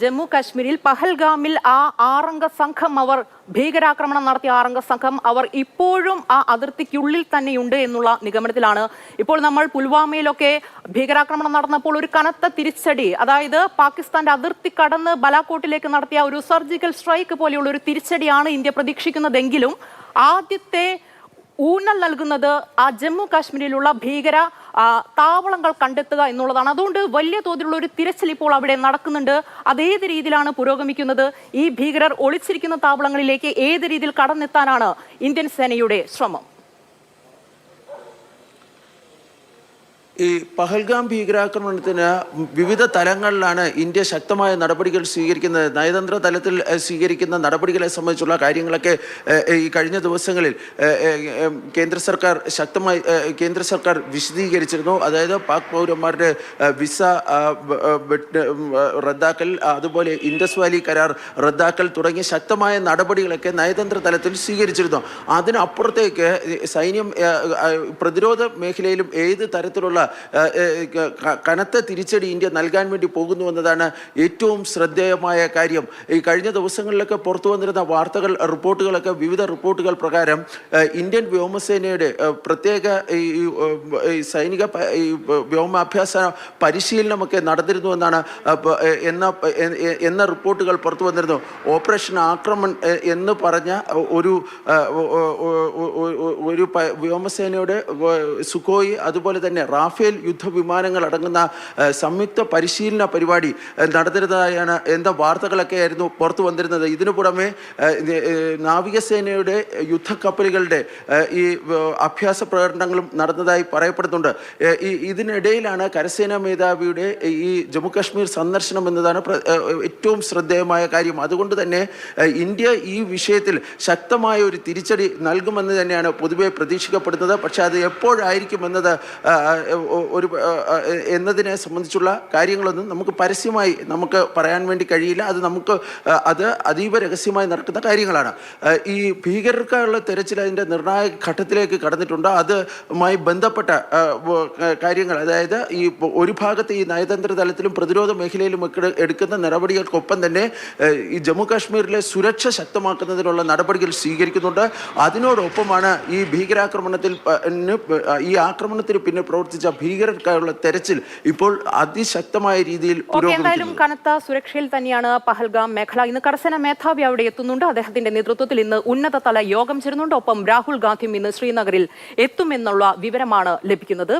ജമ്മു കാശ്മീരിൽ പഹൽഗാമിൽ ആ ആറംഗ സംഘം അവർ ഭീകരാക്രമണം നടത്തിയ ആറംഗ സംഘം അവർ ഇപ്പോഴും ആ അതിർത്തിക്കുള്ളിൽ തന്നെയുണ്ട് എന്നുള്ള നിഗമനത്തിലാണ്. ഇപ്പോൾ നമ്മൾ പുൽവാമയിലൊക്കെ ഭീകരാക്രമണം നടന്നപ്പോൾ ഒരു കനത്ത തിരിച്ചടി അതായത് പാകിസ്ഥാന്റെ അതിർത്തി കടന്ന് ബലാക്കോട്ടിലേക്ക് നടത്തിയ ഒരു സർജിക്കൽ സ്ട്രൈക്ക് പോലെയുള്ള ഒരു തിരിച്ചടിയാണ് ഇന്ത്യ പ്രതീക്ഷിക്കുന്നതെങ്കിലും ആദ്യത്തെ ഊന്നൽ നൽകുന്നത് ആ ജമ്മു കാശ്മീരിലുള്ള ഭീകര താവളങ്ങൾ കണ്ടെത്തുക എന്നുള്ളതാണ്. അതുകൊണ്ട് വലിയ തോതിലുള്ള ഒരു തിരച്ചിൽ ഇപ്പോൾ അവിടെ നടക്കുന്നുണ്ട്. അത് ഏത് രീതിയിലാണ് പുരോഗമിക്കുന്നത്? ഈ ഭീകരർ ഒളിച്ചിരിക്കുന്ന താവളങ്ങളിലേക്ക് ഏത് രീതിയിൽ കടന്നെത്താനാണ് ഇന്ത്യൻ സേനയുടെ ശ്രമം? ഈ പഹൽഗാം ഭീകരാക്രമണത്തിന് വിവിധ തലങ്ങളിലാണ് ഇന്ത്യ ശക്തമായ നടപടികൾ സ്വീകരിക്കുന്നത്. നയതന്ത്ര തലത്തിൽ സ്വീകരിക്കുന്ന നടപടികളെ സംബന്ധിച്ചുള്ള കാര്യങ്ങളൊക്കെ ഈ കഴിഞ്ഞ ദിവസങ്ങളിൽ കേന്ദ്ര സർക്കാർ ശക്തമായി കേന്ദ്ര സർക്കാർ വിശദീകരിച്ചിരുന്നു. അതായത് പാക് പൗരന്മാരുടെ വിസ റദ്ദാക്കൽ അതുപോലെ ഇൻഡസ് വാലി കരാർ റദ്ദാക്കൽ തുടങ്ങിയ ശക്തമായ നടപടികളൊക്കെ നയതന്ത്ര തലത്തിൽ സ്വീകരിച്ചിരുന്നു. അതിനപ്പുറത്തേക്ക് സൈന്യം പ്രതിരോധ മേഖലയിലും ഏത് തരത്തിലുള്ള കനത്ത തിരിച്ചടി ഇന്ത്യ നൽകാൻ വേണ്ടി പോകുന്നു എന്നതാണ് ഏറ്റവും ശ്രദ്ധേയമായ കാര്യം. ഈ കഴിഞ്ഞ ദിവസങ്ങളിലൊക്കെ പുറത്തു വന്നിരുന്ന വാർത്തകൾ റിപ്പോർട്ടുകളൊക്കെ വിവിധ റിപ്പോർട്ടുകൾ പ്രകാരം ഇന്ത്യൻ വ്യോമസേനയുടെ പ്രത്യേക ഈ സൈനിക വ്യോമാഭ്യാസ പരിശീലനമൊക്കെ നടന്നിരുന്നു എന്നാണ് എന്ന എന്ന റിപ്പോർട്ടുകൾ പുറത്തു വന്നിരുന്നു. ഓപ്പറേഷൻ ആക്രമൺ എന്ന് പറഞ്ഞ ഒരു ഒരു വ്യോമസേനയുടെ സുഖോയി അതുപോലെ തന്നെ റാഫേൽ യുദ്ധവിമാനങ്ങൾ അടങ്ങുന്ന സംയുക്ത പരിശീലന പരിപാടി ആ, എന്താ വാർത്തകളൊക്കെ ആയിരുന്നു പുറത്തു വന്നിരുന്നത്. ഇതിനു പുറമെ നാവികസേനയുടെ യുദ്ധക്കപ്പലുകളുടെ ഈ അഭ്യാസ പ്രകടനങ്ങളും നടന്നതായി പറയപ്പെടുന്നുണ്ട്. ഈ ഇതിനിടയിലാണ് കരസേനാ മേധാവിയുടെ ഈ ജമ്മു കാശ്മീർ സന്ദർശനം എന്നതാണ് ഏറ്റവും ശ്രദ്ധേയമായ കാര്യം. അതുകൊണ്ട് തന്നെ ഇന്ത്യ ഈ വിഷയത്തിൽ ശക്തമായ ഒരു തിരിച്ചടി നൽകുമെന്ന് തന്നെയാണ് പൊതുവെ പ്രതീക്ഷിക്കപ്പെടുന്നത്. പക്ഷെ അത് എപ്പോഴായിരിക്കും എന്നത് ഒരു എന്നതിനെ സംബന്ധിച്ചുള്ള കാര്യങ്ങളൊന്നും നമുക്ക് പരസ്യമായി നമുക്ക് പറയാൻ വേണ്ടി കഴിയില്ല. അത് നമുക്ക് അത് അതീവ രഹസ്യമായി നടക്കുന്ന കാര്യങ്ങളാണ്. ഈ ഭീകരർക്കുള്ള തെരച്ചിൽ അതിന്റെ നിർണായക ഘട്ടത്തിലേക്ക് കടന്നിട്ടുണ്ട്. അതുമായി ബന്ധപ്പെട്ട കാര്യങ്ങൾ. അതായത് ഈ ഒരു ഭാഗത്ത് ഈ നയതന്ത്ര തലത്തിലും പ്രതിരോധ മേഖലയിലും എടുക്കുന്ന നടപടികൾക്കൊപ്പം തന്നെ ഈ ജമ്മു കാശ്മീരിലെ സുരക്ഷ ശക്തമാക്കുന്നതിനുള്ള നടപടികൾ സ്വീകരിക്കുന്നുണ്ട്. അതിനോടൊപ്പമാണ് ഈ ഭീകരാക്രമണത്തിൽ ഈ ആക്രമണത്തിന് പിന്നെ പ്രവർത്തിച്ച ഭീകരർക്കായുള്ള തെരച്ചിൽ ഇപ്പോൾ അതിശക്തമായ രീതിയിൽ എന്തായാലും കനത്ത സുരക്ഷയിൽ തന്നെയാണ് പഹൽഗാം മേഖല. ഇന്ന് കർശന മേധാവി അവിടെ എത്തുന്നുണ്ട്. അദ്ദേഹത്തിന്റെ നേതൃത്വത്തിൽ ഇന്ന് ഉന്നതതല യോഗം ചേരുന്നുണ്ട്. ഒപ്പം രാഹുൽ ഗാന്ധിയും ഇന്ന് ശ്രീനഗറിൽ എത്തുമെന്നുള്ള വിവരമാണ് ലഭിക്കുന്നത്.